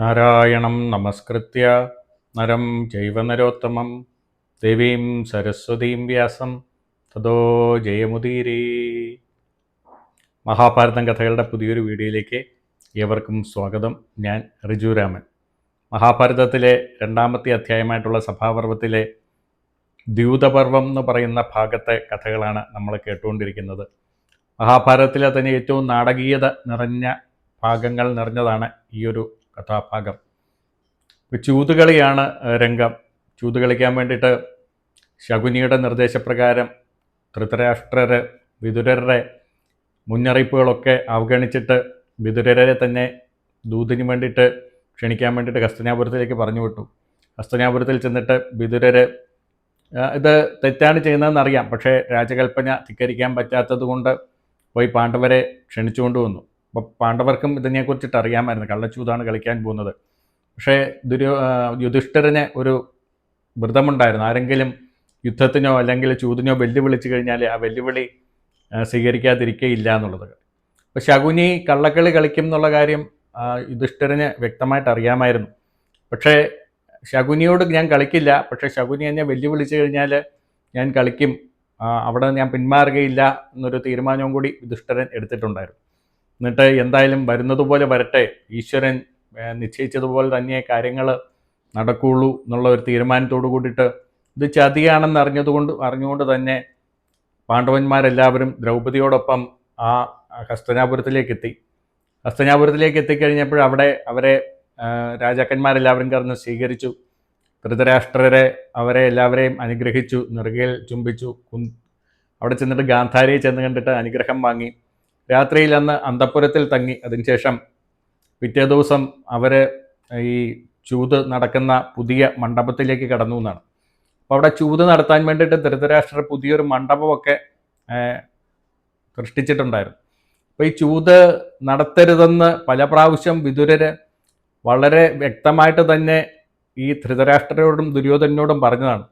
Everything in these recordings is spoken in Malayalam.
നാരായണം നമസ്കൃത്യ. നരം ജൈവനരോത്തമം ദേവീം സരസ്വതീം വ്യാസം. തതോ ജയമുദീരേ. മഹാഭാരതം കഥകളുടെ പുതിയൊരു വീഡിയോയിലേക്ക് ഏവർക്കും സ്വാഗതം. ഞാൻ റിജുരാമൻ മഹാഭാരതത്തിലെ രണ്ടാമത്തെ അധ്യായമായിട്ടുള്ള സഭാപർവത്തിലെ ദ്യൂതപർവം എന്ന് പറയുന്ന ഭാഗത്തെ കഥകളാണ് നമ്മൾ കേട്ടുകൊണ്ടിരിക്കുന്നത്. മഹാഭാരതത്തിലെ തന്നെ ഏറ്റവും നാടകീയത നിറഞ്ഞ ഭാഗങ്ങൾ നിറഞ്ഞതാണ് ഈ ഒരു കഥാഭാഗം. ചൂതുകളിയാണ് രംഗം. ചൂതുകളിക്കാൻ വേണ്ടിയിട്ട് ശകുനിയുടെ നിർദ്ദേശപ്രകാരം ധൃതരാഷ്ട്രര് വിതുരരുടെ മുന്നറിയിപ്പുകളൊക്കെ അവഗണിച്ചിട്ട് വിതുരരെ തന്നെ ദൂതിന് വേണ്ടിയിട്ട് ക്ഷണിക്കാൻ വേണ്ടിയിട്ട് ഹസ്തനാപുരത്തിലേക്ക് പറഞ്ഞു വിട്ടു. ഹസ്തനാപുരത്തിൽ ചെന്നിട്ട് വിതുരര് ഇത് തെറ്റാണ് ചെയ്യുന്നതെന്ന് അറിയാം പക്ഷേ രാജകൽപ്പന ധിക്കരിക്കാൻ പറ്റാത്തത് കൊണ്ട് പോയി പാണ്ഡവരെ ക്ഷണിച്ചുകൊണ്ട് വന്നു. അപ്പോൾ പാണ്ഡവർക്കും ഇതിനെക്കുറിച്ചിട്ട് അറിയാമായിരുന്നു. കള്ളച്ചൂതാണ് കളിക്കാൻ പോകുന്നത്. പക്ഷേ ദുര്യോ യുധിഷ്ഠിരന് ഒരു വ്രതമുണ്ടായിരുന്നു. ആരെങ്കിലും യുദ്ധത്തിനോ അല്ലെങ്കിൽ ചൂതിനോ വെല്ലുവിളിച്ച് കഴിഞ്ഞാൽ ആ വെല്ലുവിളി സ്വീകരിക്കാതിരിക്കുകയില്ല എന്നുള്ളത്. അപ്പോൾ ശകുനി കള്ളക്കളി കളിക്കും എന്നുള്ള കാര്യം യുധിഷ്ഠിരന് വ്യക്തമായിട്ട് അറിയാമായിരുന്നു. പക്ഷേ ശകുനിയോട് ഞാൻ കളിക്കില്ല. പക്ഷേ ശകുനി എന്നെ വെല്ലുവിളിച്ച് കഴിഞ്ഞാൽ ഞാൻ കളിക്കും. അവിടെ ഞാൻ പിന്മാറുകയില്ല എന്നൊരു തീരുമാനവും കൂടി യുധിഷ്ഠിരൻ എടുത്തിട്ടുണ്ടായിരുന്നു. എന്നിട്ട് എന്തായാലും വരുന്നത് പോലെ വരട്ടെ. ഈശ്വരൻ നിശ്ചയിച്ചതുപോലെ തന്നെ കാര്യങ്ങൾ നടക്കുകയുള്ളൂ എന്നുള്ള ഒരു തീരുമാനത്തോട് കൂടിയിട്ട് ഇത് ചതിയാണെന്ന് അറിഞ്ഞതുകൊണ്ട് അറിഞ്ഞുകൊണ്ട് തന്നെ പാണ്ഡവന്മാരെല്ലാവരും ദ്രൗപതിയോടൊപ്പം ആ ഹസ്തനാപുരത്തിലേക്ക് എത്തി. ഹസ്തനാപുരത്തിലേക്ക് എത്തിക്കഴിഞ്ഞപ്പോൾ അവിടെ അവരെ രാജാക്കന്മാരെല്ലാവരും കറന്ന് സ്വീകരിച്ചു. ധൃതരാഷ്ട്രരെ അവരെ എല്ലാവരെയും അനുഗ്രഹിച്ചു. നെറുകയിൽ ചുംബിച്ചു. അവിടെ ചെന്നിട്ട് ഗാന്ധാരിയെ ചെന്ന് കണ്ടിട്ട് അനുഗ്രഹം വാങ്ങി. രാത്രിയിൽ അന്ന് അന്തപ്പുരത്തിൽ തങ്ങി. അതിനുശേഷം പിറ്റേ ദിവസം അവർ ഈ ചൂത് നടക്കുന്ന പുതിയ മണ്ഡപത്തിലേക്ക് കടന്നു എന്നാണ്. അപ്പോൾ അവിടെ ചൂത് നടത്താൻ വേണ്ടിയിട്ട് ധൃതരാഷ്ട്രർ പുതിയൊരു മണ്ഡപമൊക്കെ സൃഷ്ടിച്ചിട്ടുണ്ടായിരുന്നു. അപ്പോൾ ഈ ചൂത് നടത്തരുതെന്ന് പല പ്രാവശ്യം വിതുരര് വളരെ വ്യക്തമായിട്ട് തന്നെ ഈ ധൃതരാഷ്ട്രയോടും ദുര്യോധനോടും പറഞ്ഞതാണ്.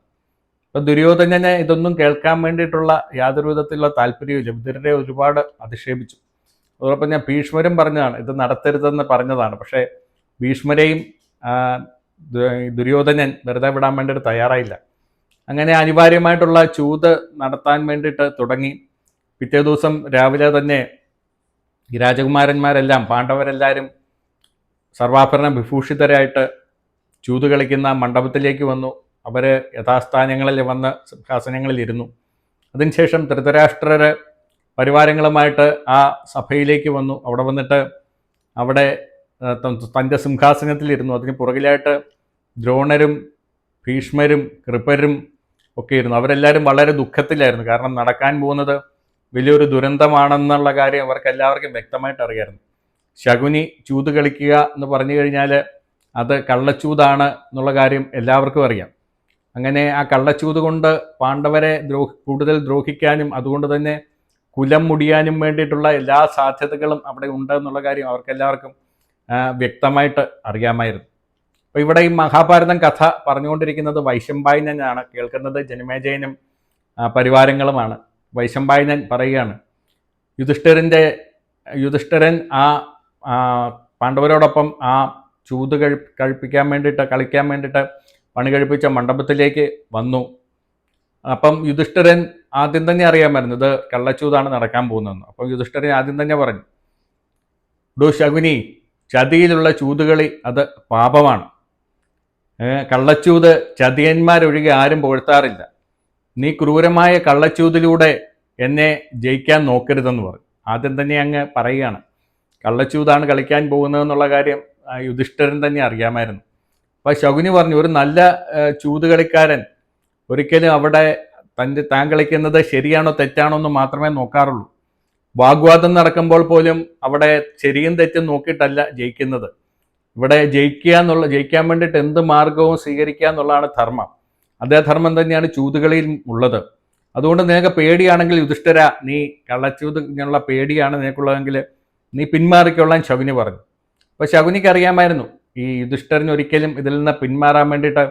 അപ്പം ദുര്യോധനനെ ഇതൊന്നും കേൾക്കാൻ വേണ്ടിയിട്ടുള്ള യാതൊരു വിധത്തിലുള്ള താല്പര്യമില്ല വിതുരരെ ഒരുപാട് അധിക്ഷേപിച്ചു. അതോടൊപ്പം ഞാൻ ഭീഷ്മരും പറഞ്ഞതാണ് ഇത് നടത്തരുതെന്ന് പറഞ്ഞതാണ്. പക്ഷേ ഭീഷ്മരെയും ദുര്യോധനൻ വെറുതെ വിടാൻ വേണ്ടിയിട്ട് തയ്യാറായില്ല. അങ്ങനെ അനിവാര്യമായിട്ടുള്ള ചൂത് നടത്താൻ വേണ്ടിയിട്ട് തുടങ്ങി. പിറ്റേ ദിവസം രാവിലെ തന്നെ രാജകുമാരന്മാരെല്ലാം പാണ്ഡവരെല്ലാവരും സർവാഭരണ വിഭൂഷിതരായിട്ട് ചൂത് കളിക്കുന്ന മണ്ഡപത്തിലേക്ക് വന്നു. അവർ യഥാസ്ഥാനങ്ങളിൽ വന്ന് സിംഹാസനങ്ങളിൽ ഇരുന്നു അതിനുശേഷം ധൃതരാഷ്ട്രര് പരിവാരങ്ങളുമായിട്ട് ആ സഭയിലേക്ക് വന്നു. അവിടെ വന്നിട്ട് അവിടെ തന്റെ സിംഹാസനത്തിലിരുന്നു. അതിന് പുറകിലായിട്ട് ദ്രോണരും ഭീഷ്മരും കൃപരും ഒക്കെ ഇരുന്നു. അവരെല്ലാവരും വളരെ ദുഃഖത്തിലായിരുന്നു. കാരണം നടക്കാൻ പോകുന്നത് വലിയൊരു ദുരന്തമാണെന്നുള്ള കാര്യം അവർക്ക് എല്ലാവർക്കും വ്യക്തമായിട്ട് അറിയായിരുന്നു. ശകുനി ചൂത് കളിക്കുക എന്ന് പറഞ്ഞു കഴിഞ്ഞാൽ അത് കള്ളച്ചൂതാണ് എന്നുള്ള കാര്യം എല്ലാവർക്കും അറിയാം. അങ്ങനെ ആ കള്ളച്ചൂത് കൊണ്ട് പാണ്ഡവരെ ദ്രോഹി കൂടുതൽ ദ്രോഹിക്കാനും അതുകൊണ്ട് തന്നെ കുലം മുടിയാനും വേണ്ടിയിട്ടുള്ള എല്ലാ സാധ്യതകളും അവിടെ ഉണ്ട് എന്നുള്ള കാര്യം അവർക്കെല്ലാവർക്കും വ്യക്തമായിട്ട് അറിയാമായിരുന്നു. അപ്പോൾ ഇവിടെ ഈ മഹാഭാരതം കഥ പറഞ്ഞുകൊണ്ടിരിക്കുന്നത് വൈശമ്പായനനാണ്. കേൾക്കുന്നത് ജനമേജയനും പരിവാരങ്ങളുമാണ്. വൈശമ്പായനൻ പറയുകയാണ് യുധിഷ്ഠിരന്റെ യുധിഷ്ഠിരൻ ആ, പാണ്ഡവരോടൊപ്പം ആ ചൂത് കഴി കഴിപ്പിക്കാൻ വേണ്ടിയിട്ട് കളിക്കാൻ വേണ്ടിയിട്ട് പണി കഴിപ്പിച്ച മണ്ഡപത്തിലേക്ക് വന്നു. അപ്പം യുധിഷ്ഠിരൻ ആദ്യം തന്നെ അറിയാമായിരുന്നു ഇത് കള്ളച്ചൂതാണ് നടക്കാൻ പോകുന്നതെന്ന്. അപ്പം യുധിഷ്ഠിരൻ ആദ്യം തന്നെ പറഞ്ഞു ഡോ ശകുനി ചതിയിലുള്ള ചൂതുകളി അത് പാപമാണ്. കള്ളച്ചൂത് ചതിയന്മാരൊഴികെ ആരും പുകഴ്ത്താറില്ല നീ ക്രൂരമായ കള്ളച്ചൂതിലൂടെ എന്നെ ജയിക്കാൻ നോക്കരുതെന്ന് പറഞ്ഞു. ആദ്യം തന്നെ അങ്ങ് പറയുകയാണ് കള്ളച്ചൂതാണ് കളിക്കാൻ പോകുന്നതെന്നുള്ള കാര്യം യുധിഷ്ഠിരൻ തന്നെ അറിയാമായിരുന്നു. അപ്പോൾ ശകുനി പറഞ്ഞു ഒരു നല്ല ചൂതുകളിക്കാരൻ ചൂത് കളിക്കാരൻ ഒരിക്കലും അവിടെ തന്റെ താൻ കളിക്കുന്നത് ശരിയാണോ തെറ്റാണോ എന്ന് മാത്രമേ നോക്കാറുള്ളൂ. വാഗ്വാദം നടക്കുമ്പോൾ പോലും അവിടെ ശരിയും തെറ്റും നോക്കിയിട്ടല്ല ജയിക്കുന്നത്. ഇവിടെ ജയിക്കുക എന്നുള്ള ജയിക്കാൻ വേണ്ടിയിട്ട് എന്ത് മാർഗവും സ്വീകരിക്കുക എന്നുള്ളതാണ് ധർമ്മം. അതേ ധർമ്മം തന്നെയാണ് ചൂതുകളിയിൽ ഉള്ളത്. അതുകൊണ്ട് നിനക്ക് പേടിയാണെങ്കിൽ യുധിഷ്ഠര നീ കള്ളച്ചൂത് ഇങ്ങനെയുള്ള പേടിയാണ് നിനക്കുള്ളതെങ്കിൽ നീ പിന്മാറിക്കൊള്ളാൻ ശകുനി പറഞ്ഞു. അപ്പോൾ ശകുനിക്ക് അറിയാമായിരുന്നു ഈ യുധിഷ്ഠരന് ഒരിക്കലും ഇതിൽ നിന്ന് പിന്മാറാൻ വേണ്ടിയിട്ട്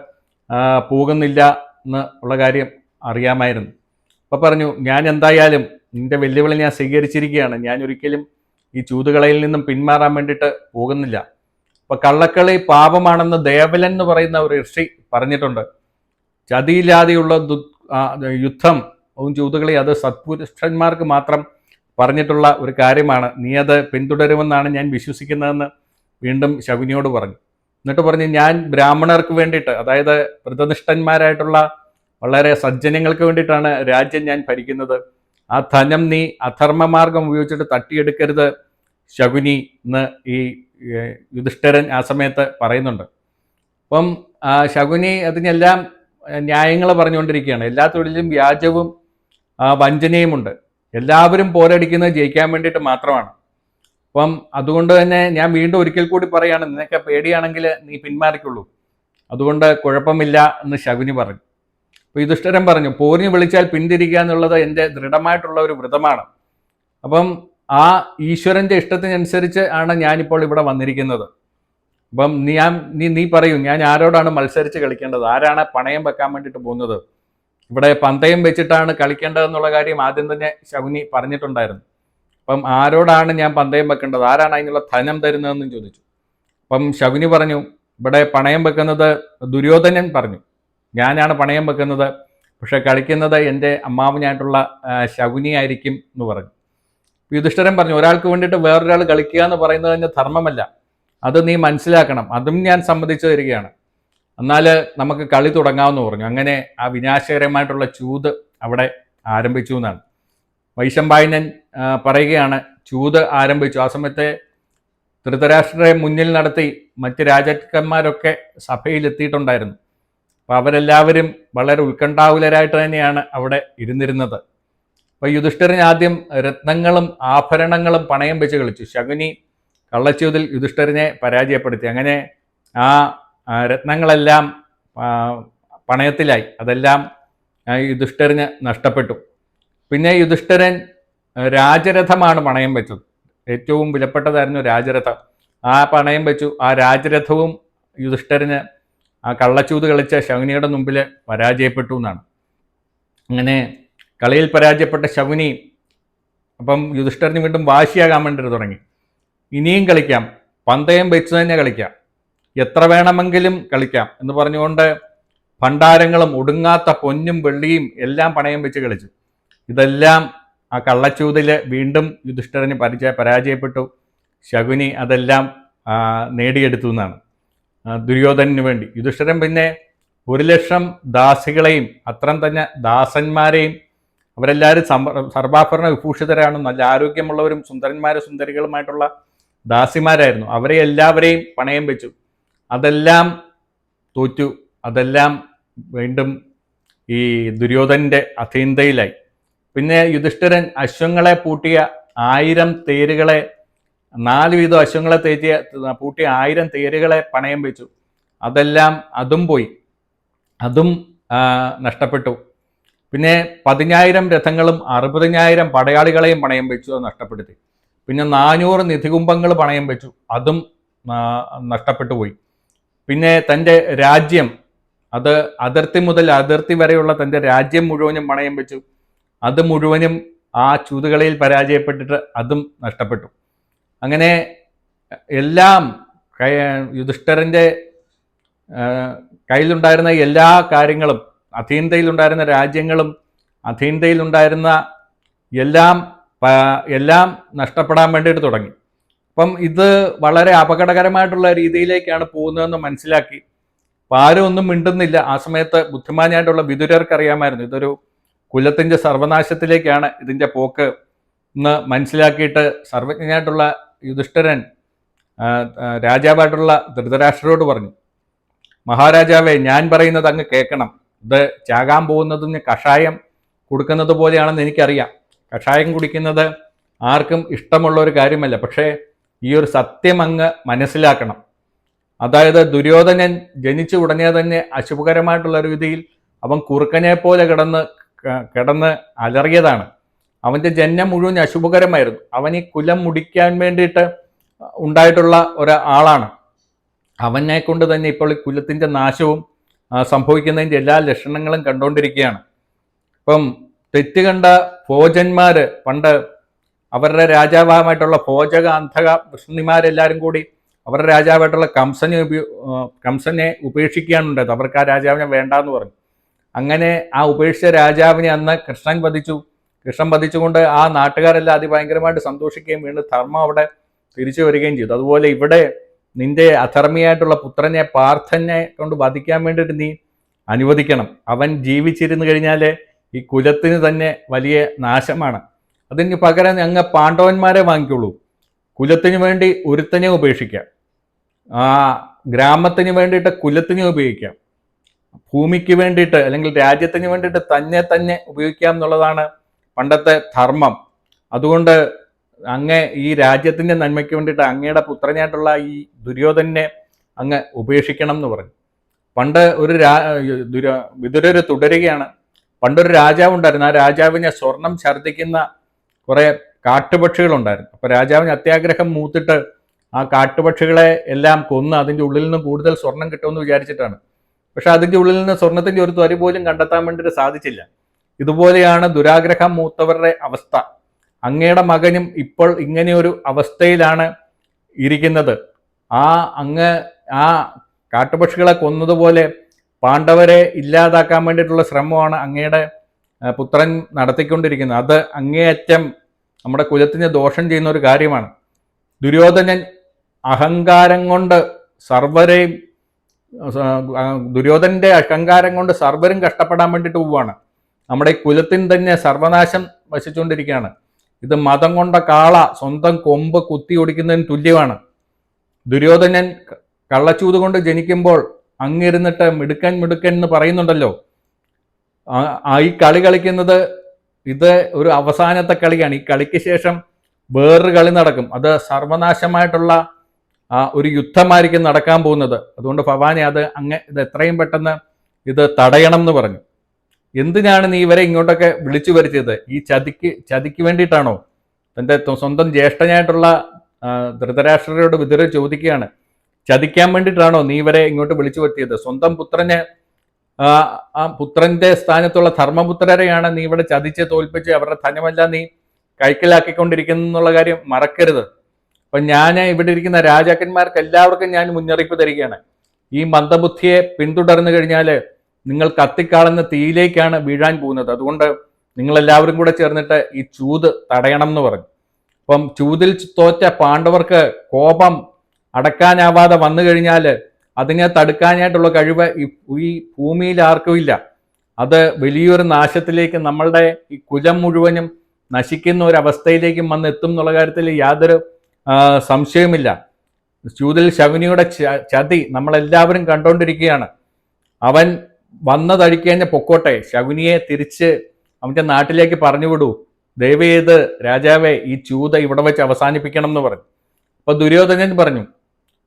പോകുന്നില്ല എന്ന് ഉള്ള കാര്യം അറിയാമായിരുന്നു. അപ്പോൾ പറഞ്ഞു ഞാൻ എന്തായാലും നിന്റെ വെല്ലുവിളി ഞാൻ സ്വീകരിച്ചിരിക്കുകയാണ്. ഞാൻ ഒരിക്കലും ഈ ചൂതുകളയിൽ നിന്നും പിന്മാറാൻ വേണ്ടിയിട്ട് പോകുന്നില്ല. അപ്പോൾ കള്ളക്കളി പാപമാണെന്ന് ദേവലൻ എന്ന് പറയുന്ന ഒരു ഋഷി പറഞ്ഞിട്ടുണ്ട്. ചതിയില്ലാതെയുള്ള ദു- യുദ്ധം ചൂതുകളി അത് സത്പുരുഷന്മാർക്ക് മാത്രം പറഞ്ഞിട്ടുള്ള ഒരു കാര്യമാണ്. നീ അത് പിന്തുടരുമെന്നാണ് ഞാൻ വിശ്വസിക്കുന്നതെന്ന് വീണ്ടും ശകുനിയോട് പറഞ്ഞു. എന്നിട്ട് പറഞ്ഞു ഞാൻ ബ്രാഹ്മണർക്ക് വേണ്ടിയിട്ട് അതായത് വ്രതനിഷ്ഠന്മാരായിട്ടുള്ള വളരെ സജ്ജനങ്ങൾക്ക് വേണ്ടിയിട്ടാണ് രാജ്യം ഞാൻ ഭരിക്കുന്നത്. ആ ധനം നീ അധർമ്മമാർഗം ഉപയോഗിച്ചിട്ട് തട്ടിയെടുക്കരുത് ശകുനി എന്ന് ഈ യുധിഷ്ഠരൻ ആ സമയത്ത് പറയുന്നുണ്ട്. അപ്പം ശകുനി അതിനെല്ലാം ന്യായങ്ങൾ പറഞ്ഞുകൊണ്ടിരിക്കുകയാണ്. എല്ലാ തൊഴിലും വ്യാജവും വഞ്ചനയുമുണ്ട്. എല്ലാവരും പോരടിക്കുന്നത് ജയിക്കാൻ വേണ്ടിയിട്ട് മാത്രമാണ്. അപ്പം അതുകൊണ്ട് തന്നെ ഞാൻ വീണ്ടും ഒരിക്കൽ കൂടി പറയാണ് നിനക്ക് പേടിയാണെങ്കിൽ നീ പിന്മാറിക്കുള്ളൂ. അതുകൊണ്ട് കുഴപ്പമില്ല എന്ന് ശകുനി പറഞ്ഞു അപ്പോൾ യുധിഷ്ഠിരൻ പറഞ്ഞു പോരിന് വിളിച്ചാൽ പിന്തിരിക്കുക എന്നുള്ളത് എന്റെ ദൃഢമായിട്ടുള്ള ഒരു വ്രതമാണ്. അപ്പം ആ ഈശ്വരന്റെ ഇഷ്ടത്തിനനുസരിച്ച് ആണ് ഞാനിപ്പോൾ ഇവിടെ വന്നിരിക്കുന്നത്. അപ്പം നീ ഞാൻ നീ നീ പറയൂ ഞാൻ ആരോടാണ് മത്സരിച്ച് കളിക്കേണ്ടത്? ആരാണ് പണയം വെക്കാൻ വേണ്ടിയിട്ട് പോകുന്നത്? ഇവിടെ പന്തയം വെച്ചിട്ടാണ് കളിക്കേണ്ടതെന്നുള്ള കാര്യം ആദ്യം തന്നെ ശകുനി പറഞ്ഞിട്ടുണ്ടായിരുന്നു. അപ്പം ആരോടാണ് ഞാൻ പന്തയം വെക്കേണ്ടത്? ആരാണ് അതിനുള്ള ധനം തരുന്നതെന്നും ചോദിച്ചു. അപ്പം ശകുനി പറഞ്ഞു ഇവിടെ പണയം വെക്കുന്നത് ദുര്യോധനൻ പറഞ്ഞു. ഞാനാണ് പണയം വെക്കുന്നത്. പക്ഷെ കളിക്കുന്നത് എന്റെ അമ്മാവനായിട്ടുള്ള ആ, ശകുനി ആയിരിക്കും എന്ന് പറഞ്ഞു. യുധിഷ്ഠരൻ പറഞ്ഞു ഒരാൾക്ക് വേണ്ടിയിട്ട് വേറൊരാൾ കളിക്കുക എന്ന് പറയുന്നത് തന്നെ ധർമ്മമല്ല. അത് നീ മനസ്സിലാക്കണം. അതും ഞാൻ സമ്മതിച്ചു തരികയാണ്. എന്നാൽ നമുക്ക് കളി തുടങ്ങാമെന്ന് പറഞ്ഞു. അങ്ങനെ ആ വിനാശകരമായിട്ടുള്ള ചൂത് അവിടെ ആരംഭിച്ചു എന്നാണ്. വൈശമ്പായനൻ പറയുകയാണ് ചൂത് ആരംഭിച്ചു. ആ സമയത്തെ ധൃതരാഷ്ട്രയെ മുന്നിൽ നടത്തി മറ്റ് രാജാക്കന്മാരൊക്കെ സഭയിലെത്തിയിട്ടുണ്ടായിരുന്നു. അപ്പോൾ അവരെല്ലാവരും വളരെ ഉത്കണ്ഠാകുലരായിട്ട് തന്നെയാണ് അവിടെ ഇരുന്നിരുന്നത്. അപ്പോൾ യുധിഷ്ഠിരൻ ആദ്യം രത്നങ്ങളും ആഭരണങ്ങളും പണയം വെച്ച് കളിച്ചു. ശകുനി കള്ളച്ചൂതിൽ യുധിഷ്ഠിരനെ പരാജയപ്പെടുത്തി. അങ്ങനെ ആ രത്നങ്ങളെല്ലാം പണയത്തിലായി. അതെല്ലാം യുധിഷ്ഠിരന് നഷ്ടപ്പെട്ടു. പിന്നെ യുധിഷ്ഠിരൻ രാജരഥമാണ് പണയം വെച്ചത്. ഏറ്റവും വിലപ്പെട്ടതായിരുന്നു രാജരഥം. ആ പണയം വെച്ചു. ആ രാജരഥവും യുധിഷ്ഠിരന് ആ കള്ളച്ചൂത് കളിച്ച ശൗനിയുടെ മുമ്പിൽ പരാജയപ്പെട്ടു എന്നാണ്. അങ്ങനെ കളിയിൽ പരാജയപ്പെട്ട ശൗനി അപ്പം യുധിഷ്ഠിരന് വീണ്ടും വാശിയാകാൻ വേണ്ടി തുടങ്ങി. ഇനിയും കളിക്കാം. പന്തയം വെച്ച് തന്നെ കളിക്കാം. എത്ര വേണമെങ്കിലും കളിക്കാം എന്ന് പറഞ്ഞുകൊണ്ട് ഭണ്ഡാരങ്ങളും ഒടുങ്ങാത്ത പൊന്നും വെള്ളിയും എല്ലാം പണയം വെച്ച് കളിച്ചു. ഇതെല്ലാം ആ കള്ളച്ചൂതിൽ വീണ്ടും യുധിഷ്ഠിരന് പരിചയ പരാജയപ്പെട്ടു. ശകുനി അതെല്ലാം നേടിയെടുത്തു എന്നാണ്. ദുര്യോധനു വേണ്ടി. യുധിഷ്ഠിരൻ പിന്നെ ഒരു ലക്ഷം ദാസികളെയും അത്രം തന്നെ ദാസന്മാരെയും അവരെല്ലാവരും സർവാഭരണ വിഭൂഷിതരാണ് നല്ല ആരോഗ്യമുള്ളവരും സുന്ദരന്മാരും സുന്ദരികളുമായിട്ടുള്ള ദാസിമാരായിരുന്നു. അവരെ എല്ലാവരെയും പണയം വെച്ചു. അതെല്ലാം തോറ്റു. അതെല്ലാം വീണ്ടും ഈ ദുര്യോധനന്റെ അധീനതയിലായി. പിന്നെ യുധിഷ്ഠിരൻ അശ്വങ്ങളെ പൂട്ടിയ ആയിരം തേരുകളെ നാല് വീതം അശ്വങ്ങളെ തേറ്റിയ പൂട്ടിയ ആയിരം തേരുകളെ പണയം വെച്ചു. അതെല്ലാം അതും പോയി. അതും നഷ്ടപ്പെട്ടു. പിന്നെ പതിനായിരം രഥങ്ങളും അറുപതിനായിരം പടയാളികളെയും പണയം വെച്ചു നഷ്ടപ്പെടുത്തി. പിന്നെ നാനൂറ് നിധികുംഭങ്ങൾ പണയം വെച്ചു അതും നഷ്ടപ്പെട്ടു പോയി. പിന്നെ തന്റെ രാജ്യം അത് അതിർത്തി മുതൽ അതിർത്തി വരെയുള്ള തന്റെ രാജ്യം മുഴുവനും പണയം വെച്ചു. അത് മുഴുവനും ആ ചൂതുകളിയിൽ പരാജയപ്പെട്ടിട്ട് അതും നഷ്ടപ്പെട്ടു. അങ്ങനെ എല്ലാം യുധിഷ്ഠിരന്റെ കയ്യിലുണ്ടായിരുന്ന എല്ലാ കാര്യങ്ങളും അധീനതയിലുണ്ടായിരുന്ന രാജ്യങ്ങളും അധീനതയിലുണ്ടായിരുന്ന എല്ലാം എല്ലാം നഷ്ടപ്പെടാൻ വേണ്ടിയിട്ട് തുടങ്ങി. അപ്പം ഇത് വളരെ അപകടകരമായിട്ടുള്ള രീതിയിലേക്കാണ് പോകുന്നതെന്ന് മനസ്സിലാക്കി. അപ്പം ആരും ഒന്നും മിണ്ടുന്നില്ല. ആ സമയത്ത് ബുദ്ധിമാനായിട്ടുള്ള വിതുരർക്ക് അറിയാമായിരുന്നു ഇതൊരു കുലത്തിന്റെ സർവനാശത്തിലേക്കാണ് ഇതിന്റെ പോക്ക് എന്ന് മനസ്സിലാക്കിയിട്ട് സർവജ്ഞനായിട്ടുള്ള യുധിഷ്ഠിരൻ രാജാവായിട്ടുള്ള ധൃതരാഷ്ട്രരോട് പറഞ്ഞു മഹാരാജാവെ ഞാൻ പറയുന്നത് അങ്ങ് കേൾക്കണം. ഇത് ചാകാൻ പോകുന്നതിന് കഷായം കൊടുക്കുന്നത് പോലെയാണെന്ന് എനിക്കറിയാം. കഷായം കുടിക്കുന്നത് ആർക്കും ഇഷ്ടമുള്ള ഒരു കാര്യമല്ല. പക്ഷേ ഈ ഒരു സത്യം അങ്ങ് മനസ്സിലാക്കണം. അതായത് ദുര്യോധനൻ ജനിച്ചു ഉടനെ തന്നെ അശുഭകരമായിട്ടുള്ള രീതിയിൽ അവൻ കുറുക്കനെ പോലെ കിടന്ന് കിടന്ന് അലറിയതാണ്. അവന്റെ ജന്മം മുഴുവൻ അശുഭകരമായിരുന്നു. അവൻ ഈ കുലം മുടിക്കാൻ വേണ്ടിയിട്ട് ഉണ്ടായിട്ടുള്ള ഒരാളാണ്. അവനെ കൊണ്ട് തന്നെ ഇപ്പോൾ ഈ കുലത്തിന്റെ നാശവും സംഭവിക്കുന്നതിന്റെ എല്ലാ ലക്ഷണങ്ങളും കണ്ടുകൊണ്ടിരിക്കുകയാണ്. ഇപ്പം തെറ്റ് കണ്ട ഭോജന്മാർ പണ്ട് അവരുടെ രാജാവായിട്ടുള്ള ഭോജക അന്ധക വിഷ്ണുമാരെല്ലാവരും കൂടി അവരുടെ രാജാവായിട്ടുള്ള കംസനെ ഉപയോ കംസനെ ഉപേക്ഷിക്കുകയാണ് ഉണ്ടായത്. അവർക്ക് ആ രാജാവിനെ വേണ്ടാന്ന് പറഞ്ഞു. അങ്ങനെ ആ ഉപേക്ഷിച്ച രാജാവിനെ അന്ന് കൃഷ്ണൻ വധിച്ചു. കൃഷ്ണൻ വധിച്ചുകൊണ്ട് ആ നാട്ടുകാരെല്ലാം അതിഭയങ്കരമായിട്ട് സന്തോഷിക്കുകയും വീണ്ടും ധർമ്മം അവിടെ തിരിച്ചു വരികയും ചെയ്തു. അതുപോലെ ഇവിടെ നിന്റെ അധർമ്മിയായിട്ടുള്ള പുത്രനെ പാർത്ഥനെ കൊണ്ട് വധിക്കാൻ വേണ്ടിയിട്ട് നീ അനുവദിക്കണം. അവൻ ജീവിച്ചിരുന്നു കഴിഞ്ഞാൽ ഈ കുലത്തിന് തന്നെ വലിയ നാശമാണ്. അതിന് പകരം ഞങ്ങൾ പാണ്ഡവന്മാരെ വാങ്ങിക്കുള്ളൂ. കുലത്തിന് വേണ്ടി ഒരുത്തനെ ഉപേക്ഷിക്കാം. ആ ഗ്രാമത്തിന് വേണ്ടിയിട്ട് കുലത്തിനെ ഉപയോഗിക്കാം. ഭൂമിക്ക് വേണ്ടിയിട്ട് അല്ലെങ്കിൽ രാജ്യത്തിന് വേണ്ടിയിട്ട് തന്നെ തന്നെ ഉപയോഗിക്കാം എന്നുള്ളതാണ് പണ്ടത്തെ ധർമ്മം. അതുകൊണ്ട് അങ്ങ് ഈ രാജ്യത്തിന്റെ നന്മയ്ക്ക് വേണ്ടിയിട്ട് അങ്ങയുടെ പുത്രനായിട്ടുള്ള ഈ ദുര്യോധനെ അങ്ങ് ഉപേക്ഷിക്കണം എന്ന് പറഞ്ഞു. പണ്ട് ഒരു രാ ദുര വിതുരര് തുടരുകയാണ്. പണ്ടൊരു രാജാവ് ഉണ്ടായിരുന്നു. ആ രാജാവിനെ സ്വർണം ഛർദ്ദിക്കുന്ന കുറേ കാട്ടുപക്ഷികളുണ്ടായിരുന്നു അപ്പൊ രാജാവിന് അത്യാഗ്രഹം മൂത്തിട്ട് ആ കാട്ടുപക്ഷികളെ എല്ലാം കൊന്ന് അതിന്റെ ഉള്ളിൽ നിന്ന് കൂടുതൽ സ്വർണം കിട്ടുമെന്ന് വിചാരിച്ചിട്ടാണ്. പക്ഷെ അതിന്റെ ഉള്ളിൽ നിന്ന് സ്വർണത്തിന്റെ ഒരു ത്വരി പോലും കണ്ടെത്താൻ വേണ്ടിയിട്ട് സാധിച്ചില്ല. ഇതുപോലെയാണ് ദുരാഗ്രഹം മൂത്തവരുടെ അവസ്ഥ. അങ്ങയുടെ മകനും ഇപ്പോൾ ഇങ്ങനെയൊരു അവസ്ഥയിലാണ് ഇരിക്കുന്നത്. ആ അങ്ങ് ആ കാട്ടുപക്ഷികളെ കൊന്നതുപോലെ പാണ്ഡവരെ ഇല്ലാതാക്കാൻ വേണ്ടിയിട്ടുള്ള ശ്രമമാണ് അങ്ങയുടെ പുത്രൻ നടത്തിക്കൊണ്ടിരിക്കുന്നത്. അത് അങ്ങേയറ്റം നമ്മുടെ കുലത്തിന് ദോഷം ചെയ്യുന്ന ഒരു കാര്യമാണ്. ദുര്യോധനൻ അഹങ്കാരം കൊണ്ട് സർവരെയും ദുര്യോധനന്റെ അഹങ്കാരം കൊണ്ട് സർവരും കഷ്ടപ്പെടാൻ വേണ്ടിയിട്ട് പോവുകയാണ് നമ്മുടെ ഈ കുലത്തിന് തന്നെ സർവനാശം വശിച്ചുകൊണ്ടിരിക്കുകയാണ് ഇത് മതം കൊണ്ട കാള സ്വന്തം കൊമ്പ് കുത്തി ഒടിക്കുന്നതിന് തുല്യമാണ്. ദുര്യോധനൻ കള്ളച്ചൂത് കൊണ്ട് ജനിക്കുമ്പോൾ അങ്ങിരുന്നിട്ട് മിടുക്കൻ മിടുക്കൻ എന്ന് പറയുന്നുണ്ടല്ലോ. ഈ കളി കളിക്കുന്നത് ഇത് ഒരു അവസാനത്തെ കളിയാണ്. ഈ കളിക്ക് ശേഷം വേറൊരു കളി നടക്കും. അത് സർവനാശമായിട്ടുള്ള ആ ഒരു യുദ്ധമായിരിക്കും നടക്കാൻ പോകുന്നത്. അതുകൊണ്ട് ഭവാനി അത് അങ്ങ് ഇത് എത്രയും പെട്ടെന്ന് ഇത് തടയണം എന്ന് പറഞ്ഞു. എന്തിനാണ് നീ ഇവരെ ഇങ്ങോട്ടൊക്കെ വിളിച്ചു വരുത്തിയത്? ഈ ചതിക്ക് ചതിക്ക് വേണ്ടിയിട്ടാണോ? തന്റെ സ്വന്തം ജ്യേഷ്ഠനായിട്ടുള്ള ധൃതരാഷ്ട്രരോട് വിതുര ചോദിക്കുകയാണ്. ചതിക്കാൻ വേണ്ടിയിട്ടാണോ നീ ഇവരെ ഇങ്ങോട്ട് വിളിച്ചു വരുത്തിയത്? സ്വന്തം പുത്രനെ ആ പുത്രന്റെ സ്ഥാനത്തുള്ള ധർമ്മപുത്രരെയാണ് നീ ഇവിടെ ചതിച്ച് തോൽപ്പിച്ച് അവരുടെ ധനമെല്ലാം നീ കൈക്കലാക്കിക്കൊണ്ടിരിക്കുന്നു എന്നുള്ള കാര്യം മറക്കരുത്. അപ്പൊ ഞാൻ ഇവിടെ ഇരിക്കുന്ന രാജാക്കന്മാർക്ക് എല്ലാവർക്കും ഞാൻ മുന്നറിയിപ്പ് തരികയാണ്. ഈ മന്ദബുദ്ധിയെ പിന്തുടർന്നു കഴിഞ്ഞാൽ നിങ്ങൾ കത്തിക്കാളുന്ന തീയിലേക്കാണ് വീഴാൻ പോകുന്നത്. അതുകൊണ്ട് നിങ്ങൾ എല്ലാവരും കൂടെ ചേർന്നിട്ട് ഈ ചൂത് തടയണം എന്ന് പറഞ്ഞു. അപ്പം ചൂതിൽ തോറ്റ പാണ്ഡവർക്ക് കോപം അടക്കാനാവാതെ വന്നു കഴിഞ്ഞാൽ അതിനെ തടുക്കാനായിട്ടുള്ള കഴിവ് ഈ ഭൂമിയിൽ ആർക്കും ഇല്ല. അത് വലിയൊരു നാശത്തിലേക്ക് നമ്മളുടെ ഈ കുലം മുഴുവനും നശിക്കുന്ന ഒരു അവസ്ഥയിലേക്കും വന്ന് എത്തും എന്നുള്ള കാര്യത്തിൽ യാതൊരു ആ, സംശയവുമില്ല ചൂതിൽ ശകുനിയുടെ ചതി നമ്മളെല്ലാവരും കണ്ടുകൊണ്ടിരിക്കുകയാണ് അവൻ വന്നതഴിക്കഴിഞ്ഞ പൊക്കോട്ടെ ശകുനിയെ തിരിച്ച് അവന്റെ നാട്ടിലേക്ക് പറഞ്ഞുവിടൂ. വിടൂ ദയവേത് രാജാവെ ഈ ചൂത ഇവിടെ വെച്ച് അവസാനിപ്പിക്കണം എന്ന് പറഞ്ഞു. അപ്പൊ ദുര്യോധനൻ പറഞ്ഞു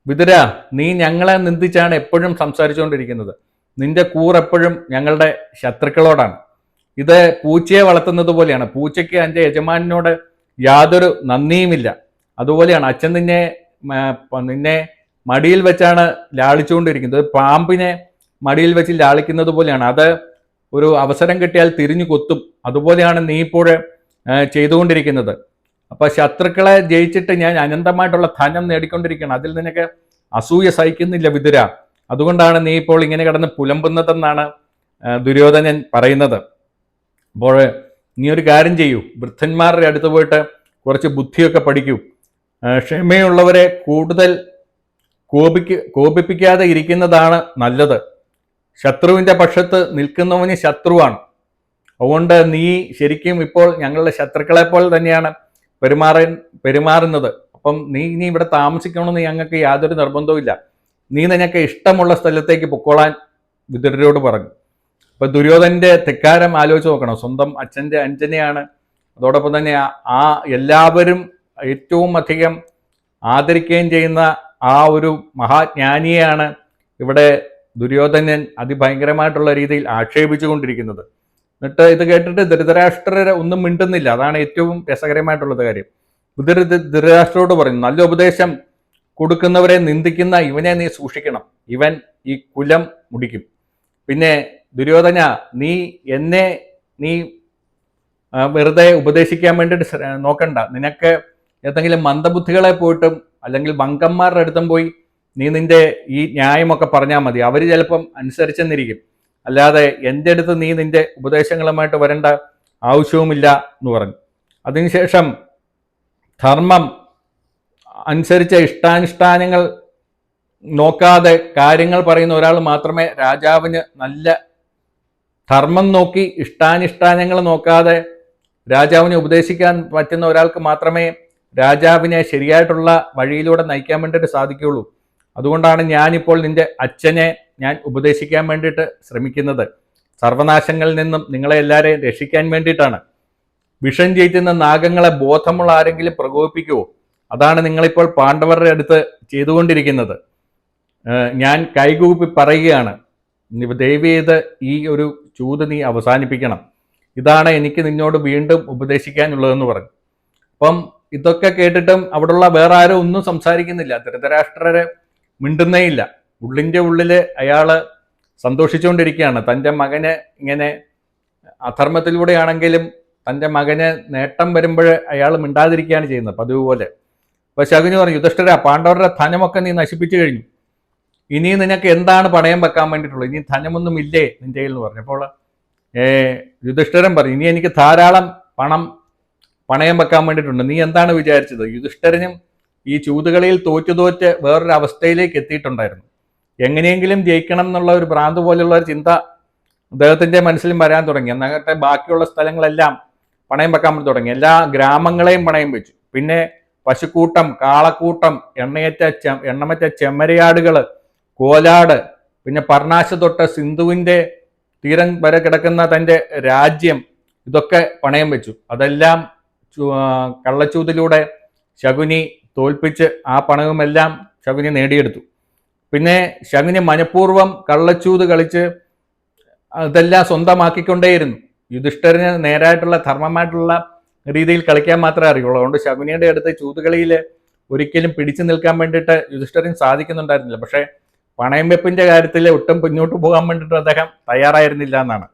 വിതുര നീ ഞങ്ങളെ നിന്ദിച്ചാണ് എപ്പോഴും സംസാരിച്ചുകൊണ്ടിരിക്കുന്നത്. നിന്റെ കൂർ എപ്പോഴും ഞങ്ങളുടെ ശത്രുക്കളോടാണ്. ഇത് പൂച്ചയെ വളർത്തുന്നത് പോലെയാണ്. പൂച്ചയ്ക്ക് അതിന്റെ യജമാനോട് യാതൊരു നന്ദിയുമില്ല. അതുപോലെയാണ് അച്ഛൻ നിന്നെ നിന്നെ മടിയിൽ വെച്ചാണ് ലാളിച്ചുകൊണ്ടിരിക്കുന്നത്. പാമ്പിനെ മടിയിൽ വെച്ച് ലാളിക്കുന്നത് പോലെയാണ്. അത് ഒരു അവസരം കിട്ടിയാൽ തിരിഞ്ഞു കൊത്തും. അതുപോലെയാണ് നീ ഇപ്പോൾ ചെയ്തുകൊണ്ടിരിക്കുന്നത്. അപ്പൊ ശത്രുക്കളെ ജയിച്ചിട്ട് ഞാൻ അനന്തമായിട്ടുള്ള ധനം നേടിക്കൊണ്ടിരിക്കുകയാണ്. അതിൽ നിനക്ക് അസൂയ സഹിക്കുന്നില്ല വിതുര. അതുകൊണ്ടാണ് നീ ഇപ്പോൾ ഇങ്ങനെ കിടന്ന് പുലമ്പുന്നതെന്നാണ് ദുര്യോധനൻ പറയുന്നത്. അപ്പോൾ നീ ഒരു കാര്യം ചെയ്യൂ. വൃദ്ധന്മാരുടെ അടുത്ത് പോയിട്ട് കുറച്ച് ബുദ്ധിയൊക്കെ പഠിക്കൂ. ക്ഷമയുള്ളവരെ കൂടുതൽ കോപിക്ക് കോപിപ്പിക്കാതെ ഇരിക്കുന്നതാണ് നല്ലത്. ശത്രുവിന്റെ പക്ഷത്ത് നിൽക്കുന്നവന് ശത്രുവാണ്. അതുകൊണ്ട് നീ ശരിക്കും ഇപ്പോൾ ഞങ്ങളുടെ ശത്രുക്കളെ പോലെ തന്നെയാണ് പെരുമാറ പെരുമാറുന്നത്. അപ്പം നീ ഇനി ഇവിടെ താമസിക്കണമെന്ന് ഞങ്ങൾക്ക് യാതൊരു നിർബന്ധവുമില്ല. നീ നിനക്ക് ഇഷ്ടമുള്ള സ്ഥലത്തേക്ക് പൊക്കോളാൻ വിതുരരോട് പറഞ്ഞു. അപ്പോൾ ദുര്യോധന്റെ തെക്കാരം ആലോചിച്ച് നോക്കണം. സ്വന്തം അച്ഛന്റെ അഞ്ചനെയാണ് അതോടൊപ്പം തന്നെ ആ- ആ എല്ലാവരും ഏറ്റവും അധികം ആദരിക്കുകയും ചെയ്യുന്ന ആ ഒരു മഹാജ്ഞാനിയെയാണ് ഇവിടെ ദുര്യോധനൻ അതിഭയങ്കരമായിട്ടുള്ള രീതിയിൽ ആക്ഷേപിച്ചു ആക്ഷേപിച്ചുകൊണ്ടിരിക്കുന്നത്. എന്നിട്ട് ഇത് കേട്ടിട്ട് ധൃതരാഷ്ട്രർ ഒന്നും മിണ്ടുന്നില്ല. അതാണ് ഏറ്റവും രസകരമായിട്ടുള്ളത് കാര്യം. ധൃ ധൃതരാഷ്ട്രോട് പറഞ്ഞു നല്ല ഉപദേശം കൊടുക്കുന്നവരെ നിന്ദിക്കുന്ന ഇവനെ നീ സൂക്ഷിക്കണം. ഇവൻ ഈ കുലം മുടിക്കും. പിന്നെ ദുര്യോധന നീ എന്നെ നീ വെറുതെ ഉപദേശിക്കാൻ വേണ്ടിയിട്ട് നോക്കണ്ട. നിനക്ക് ഏതെങ്കിലും മന്ദബുദ്ധികളെ പോയിട്ടും അല്ലെങ്കിൽ വങ്കന്മാരുടെ അടുത്തും പോയി നീ നിന്റെ ഈ ന്യായമൊക്കെ പറഞ്ഞാൽ മതി. അവർ ചിലപ്പം അനുസരിച്ചെന്നിരിക്കും. അല്ലാതെ എന്റെ അടുത്ത് നീ നിന്റെ ഉപദേശങ്ങളുമായിട്ട് വരേണ്ട ആവശ്യവുമില്ല എന്ന് പറഞ്ഞു. അതിനുശേഷം ധർമ്മം അനുസരിച്ച ഇഷ്ടാനുഷ്ഠാനങ്ങൾ നോക്കാതെ കാര്യങ്ങൾ പറയുന്ന ഒരാൾ മാത്രമേ രാജാവിന് നല്ല ധർമ്മം നോക്കി ഇഷ്ടാനിഷ്ടാനങ്ങൾ നോക്കാതെ രാജാവിനെ ഉപദേശിക്കാൻ പറ്റുന്ന ഒരാൾക്ക് മാത്രമേ രാജാവിനെ ശരിയായിട്ടുള്ള വഴിയിലൂടെ നയിക്കാൻ വേണ്ടിയിട്ട് സാധിക്കുകയുള്ളൂ. അതുകൊണ്ടാണ് ഞാനിപ്പോൾ നിന്റെ അച്ഛനെ ഞാൻ ഉപദേശിക്കാൻ വേണ്ടിയിട്ട് ശ്രമിക്കുന്നത്. സർവനാശങ്ങളിൽ നിന്നും നിങ്ങളെ എല്ലാവരെയും രക്ഷിക്കാൻ വേണ്ടിയിട്ടാണ്. വിഷം ചെയ്യുന്ന നാഗങ്ങളെ ബോധമുള്ള ആരെങ്കിലും പ്രകോപിപ്പിക്കുമോ അതാണ് നിങ്ങളിപ്പോൾ പാണ്ഡവരുടെ അടുത്ത് ചെയ്തുകൊണ്ടിരിക്കുന്നത്. ഞാൻ കൈകൂപ്പി പറയുകയാണ്. ദയവ് ചെയ്ത് ഈ ഒരു ചൂത് നീ അവസാനിപ്പിക്കണം. ഇതാണ് എനിക്ക് നിന്നോട് വീണ്ടും ഉപദേശിക്കാനുള്ളതെന്ന് പറഞ്ഞു. അപ്പം ഇതൊക്കെ കേട്ടിട്ടും അവിടെയുള്ള വേറെ ആരും ഒന്നും സംസാരിക്കുന്നില്ല. ധൃതരാഷ്ട്രരെ മിണ്ടുന്നേ ഇല്ല ഉള്ളിന്റെ ഉള്ളിൽ അയാൾ സന്തോഷിച്ചുകൊണ്ടിരിക്കുകയാണ് തന്റെ മകന് ഇങ്ങനെ അധർമ്മത്തിലൂടെയാണെങ്കിലും തന്റെ മകന് നേട്ടം വരുമ്പോൾ അയാൾ മിണ്ടാതിരിക്കുകയാണ് ചെയ്യുന്നത് പതിവ് പോലെ അപ്പോൾ ശകുനി പറഞ്ഞു യുധിഷ്ഠിര പാണ്ഡവരുടെ ധനമൊക്കെ നീ നശിപ്പിച്ചു കഴിഞ്ഞു. ഇനി നിനക്ക് എന്താണ് പണയം വെക്കാൻ വേണ്ടിയിട്ടുള്ളത്? ഇനി ധനമൊന്നും ഇല്ലേ കയ്യിൽ എന്ന് പറഞ്ഞപ്പോൾ യുധിഷ്ഠിരൻ പറഞ്ഞു ഇനി എനിക്ക് ധാരാളം പണം പണയം വെക്കാൻ വേണ്ടിയിട്ടുണ്ട്. നീ എന്താണ് വിചാരിച്ചത്? യുധിഷ്ഠരനും ഈ ചൂതുകളിയിൽ തോറ്റു തോറ്റ് വേറൊരു അവസ്ഥയിലേക്ക് എത്തിയിട്ടുണ്ടായിരുന്നു. എങ്ങനെയെങ്കിലും ജയിക്കണം എന്നുള്ള ഒരു ഭ്രാന്ത് പോലെയുള്ള ഒരു ചിന്ത അദ്ദേഹത്തിന്റെ മനസ്സിലും വരാൻ തുടങ്ങി. എന്നാകട്ടെ ബാക്കിയുള്ള സ്ഥലങ്ങളെല്ലാം പണയം വെക്കാൻ തുടങ്ങി. എല്ലാ ഗ്രാമങ്ങളെയും പണയം വെച്ചു. പിന്നെ പശുക്കൂട്ടം കാളക്കൂട്ടം എണ്ണയറ്റ ചെ എണ്ണമറ്റ ചെമ്മരയാടുകൾ കോലാട് പിന്നെ പർണാശ തൊട്ട് സിന്ധുവിന്റെ തീരം വരെ കിടക്കുന്ന തന്റെ രാജ്യം ഇതൊക്കെ പണയം വെച്ചു. അതെല്ലാം കള്ളച്ചൂതിലൂടെ ശകുനി തോൽപ്പിച്ച് ആ പണവുമെല്ലാം ശകുനി നേടിയെടുത്തു. പിന്നെ ശകുനി മനഃപൂർവം കള്ളച്ചൂത് കളിച്ച് അതെല്ലാം സ്വന്തമാക്കിക്കൊണ്ടേയിരുന്നു. യുധിഷ്ഠിരന് നേരായിട്ടുള്ള ധർമ്മമായിട്ടുള്ള രീതിയിൽ കളിക്കാൻ മാത്രമേ അറിയുള്ളൂ. അതുകൊണ്ട് ശകുനിയുടെ അടുത്ത് ചൂതുകളിയിൽ ഒരിക്കലും പിടിച്ചു നിൽക്കാൻ വേണ്ടിയിട്ട് യുധിഷ്ഠിരൻ സാധിക്കുന്നുണ്ടായിരുന്നില്ല. പക്ഷേ പണയം വെപ്പിന്റെ കാര്യത്തിൽ ഒട്ടും പിന്നോട്ട് പോകാൻ വേണ്ടിയിട്ട് അദ്ദേഹം തയ്യാറായിരുന്നില്ല എന്നാണ്.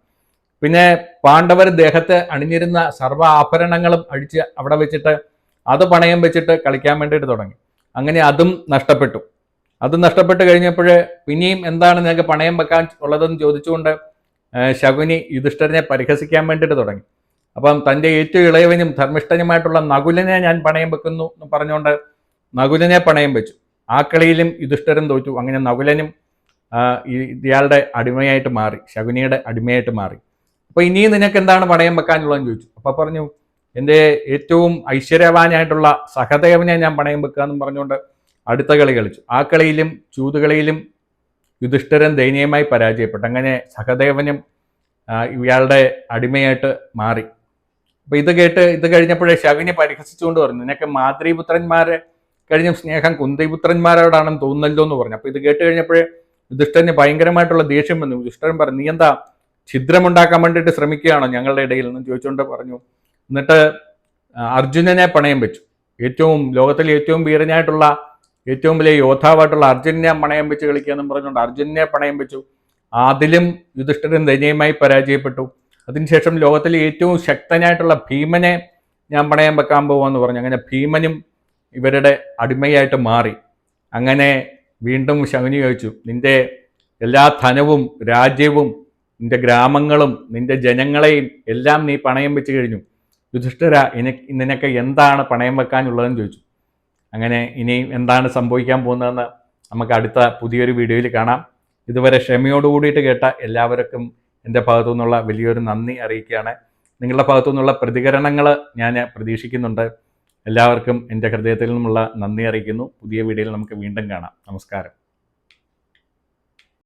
പിന്നെ പാണ്ഡവർ ദേഹത്ത് അണിഞ്ഞിരുന്ന സർവ ആഭരണങ്ങളും അഴിച്ച് അവിടെ വെച്ചിട്ട് അത് പണയം വെച്ചിട്ട് കളിക്കാൻ വേണ്ടിയിട്ട് തുടങ്ങി. അങ്ങനെ അതും നഷ്ടപ്പെട്ടു. അത് നഷ്ടപ്പെട്ട് കഴിഞ്ഞപ്പോൾ പിന്നെയും എന്താണ് നിനക്ക് പണയം വെക്കാൻ ഉള്ളതെന്ന് ചോദിച്ചുകൊണ്ട് ശകുനി യുധിഷ്ഠരനെ പരിഹസിക്കാൻ വേണ്ടിയിട്ട് തുടങ്ങി. അപ്പം തന്റെ ഏറ്റവും ഇളയവനും ധർമ്മിഷ്ഠനുമായിട്ടുള്ള നകുലനെ ഞാൻ പണയം വെക്കുന്നു എന്ന് പറഞ്ഞുകൊണ്ട് നകുലനെ പണയം വെച്ചു. ആ കളിയിലും യുധിഷ്ഠരൻ തോറ്റു. അങ്ങനെ നകുലനും ഇയാളുടെ അടിമയായിട്ട് മാറി ശകുനിയുടെ അടിമയായിട്ട് മാറി. അപ്പോൾ ഇനിയും നിനക്ക് എന്താണ് പണയം വെക്കാനുള്ളതെന്ന് ചോദിച്ചു. അപ്പൊ പറഞ്ഞു എന്റെ ഏറ്റവും ഐശ്വര്യവാനായിട്ടുള്ള സഹദേവനെ ഞാൻ പണയം വെക്കുക എന്നും പറഞ്ഞുകൊണ്ട് അടുത്ത കളി കളിച്ചു. ആ കളിയിലും ചൂതുകളിയിലും യുധിഷ്ഠിരൻ ദയനീയമായി പരാജയപ്പെട്ടു. അങ്ങനെ സഹദേവനും ഇയാളുടെ അടിമയായിട്ട് മാറി. അപ്പൊ ഇത് കേട്ട് ഇത് കഴിഞ്ഞപ്പോഴേ ശകുനി പരിഹസിച്ചുകൊണ്ട് പറഞ്ഞു നിനക്ക് മാതൃപുത്രന്മാരെ കഴിഞ്ഞ സ്നേഹം കുന്തിപുത്രന്മാരോടാണെന്ന് തോന്നുന്നല്ലോ എന്ന് പറഞ്ഞു. അപ്പൊ ഇത് കേട്ട് കഴിഞ്ഞപ്പോഴേ യുധിഷ്ഠന് ഭയങ്കരമായിട്ടുള്ള ദേഷ്യം വന്നു. യുധിഷ്ഠൻ പറഞ്ഞു നീ എന്താ ഛിദ്രമുണ്ടാക്കാൻ വേണ്ടിയിട്ട് ശ്രമിക്കുകയാണോ? ഞങ്ങളുടെ ഇടയിൽ നിന്ന് ചോദിച്ചുകൊണ്ട് പറഞ്ഞു. എന്നിട്ട് അർജുനനെ പണയം വെച്ചു. ഏറ്റവും ലോകത്തിലെ ഏറ്റവും വീരനായിട്ടുള്ള ഏറ്റവും വലിയ യോദ്ധാവായിട്ടുള്ള അർജുനെ പണയം വെച്ച് കളിക്കുക എന്നും പറഞ്ഞുകൊണ്ട് അർജുനെ പണയം വെച്ചു. അതിലും യുധിഷ്ഠിരൻ ദയനീയമായി പരാജയപ്പെട്ടു. അതിനുശേഷം ലോകത്തിലെ ഏറ്റവും ശക്തനായിട്ടുള്ള ഭീമനെ ഞാൻ പണയം വെക്കാൻ പോകുമെന്ന് പറഞ്ഞു. അങ്ങനെ ഭീമനും ഇവരുടെ അടിമയായിട്ട് മാറി. അങ്ങനെ വീണ്ടും ശകുനി ചോദിച്ചു നിന്റെ എല്ലാ ധനവും രാജ്യവും നിന്റെ ഗ്രാമങ്ങളും നിന്റെ ജനങ്ങളെയും എല്ലാം നീ പണയം വെച്ച് കഴിഞ്ഞു. യുധിഷ്ഠിര എനിക്ക് നിനക്ക് എന്താണ് പണയം വെക്കാനുള്ളതെന്ന് ചോദിച്ചു. അങ്ങനെ ഇനിയും എന്താണ് സംഭവിക്കാൻ പോകുന്നതെന്ന് നമുക്ക് അടുത്ത പുതിയൊരു വീഡിയോയിൽ കാണാം. ഇതുവരെ ക്ഷമയോട് കൂടിയിട്ട് കേട്ട എല്ലാവർക്കും എന്റെ ഭാഗത്തു നിന്നുള്ള വലിയൊരു നന്ദി അറിയിക്കുകയാണ്. നിങ്ങളുടെ ഭാഗത്തു നിന്നുള്ള പ്രതികരണങ്ങൾ ഞാൻ പ്രതീക്ഷിക്കുന്നുണ്ട്. എല്ലാവർക്കും എന്റെ ഹൃദയത്തിൽ നിന്നുമുള്ള നന്ദി അറിയിക്കുന്നു. പുതിയ വീഡിയോയിൽ നമുക്ക് വീണ്ടും കാണാം. നമസ്കാരം.